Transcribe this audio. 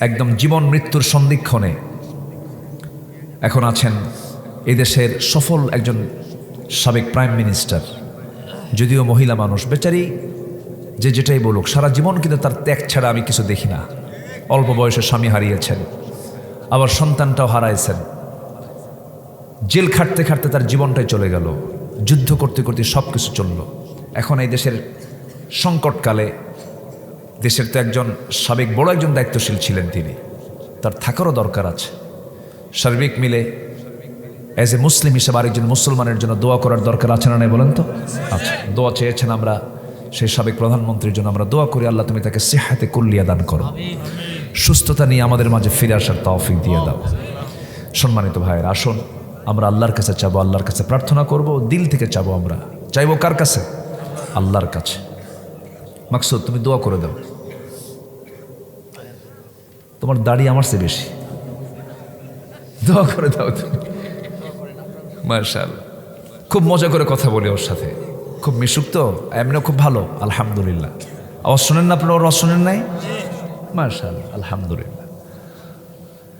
একদম জীবন মৃত্যুর সন্ধিক্ষণে এখন আছেন এদেশের সফল একজন সাবেক প্রাইম মিনিস্টার, যদিও মহিলা মানুষ। বেচারি যে যেটাই বলুক, সারা জীবন কিন্তু তার ত্যাগ ছাড়া আমি কিছু দেখি না। অল্প বয়সে স্বামী হারিয়েছেন, আবার সন্তানটাও হারাইছেন। জেল খাটতে খাটতে তার জীবনটাই চলে গেল। যুদ্ধ করতে করতে সব কিছু চলল। এখন এই দেশের সংকটকালে দেশের তো একজন সাবেক বড় একজন দায়িত্বশীল ছিলেন তিনি। তার থাকারও দরকার আছে। সার্বিক মিলে অ্যাজ এ মুসলিম হিসেবে আরেকজন মুসলমানের জন্য দোয়া করার দরকার আছে না নাই বলেন তো? আচ্ছা দোয়া চেয়েছেন আমরা সেই সাবেক প্রধানমন্ত্রীর জন্য। আমরা দোয়া করি, আল্লাহ তুমি তাকে সেহাতে কুল্লিয়া দান করো। সুস্থতা নিয়ে আমাদের মাঝে ফিরে আসার তৌফিক দিয়ে দাও। সম্মানিত ভাইয়ের, আসুন, আমরা আল্লাহর কাছে চাবো, আল্লাহর কাছে প্রার্থনা করব, দিল থেকে চাবো আমরা। চাইব কার কাছে? আল্লাহর কাছে। মাকসুদ, তুমি দোয়া করে দাও। তোমার দাড়ি আমার চেয়ে বেশি। দোয়া করে দাও তুমি। মার্শাল খুব মজা করে কথা বলি ওর সাথে। খুব মিশুক তো, এমনিও খুব ভালো, আলহামদুলিল্লাহ। আবার শোনেন না আপনার, ওর শোনেন নাই? মার্শাল আলহামদুলিল্লাহ।